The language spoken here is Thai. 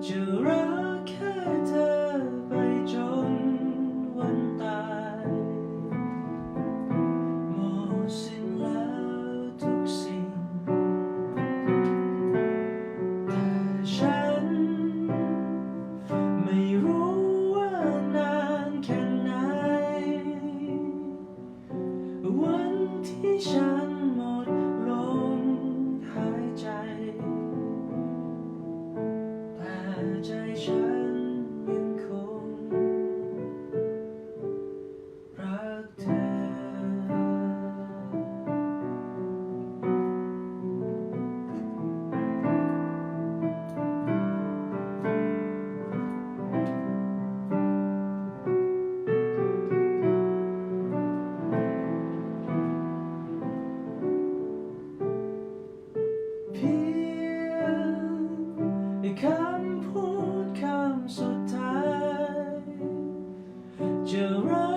July. คืคำพูดคำสุดท้ายจะรัก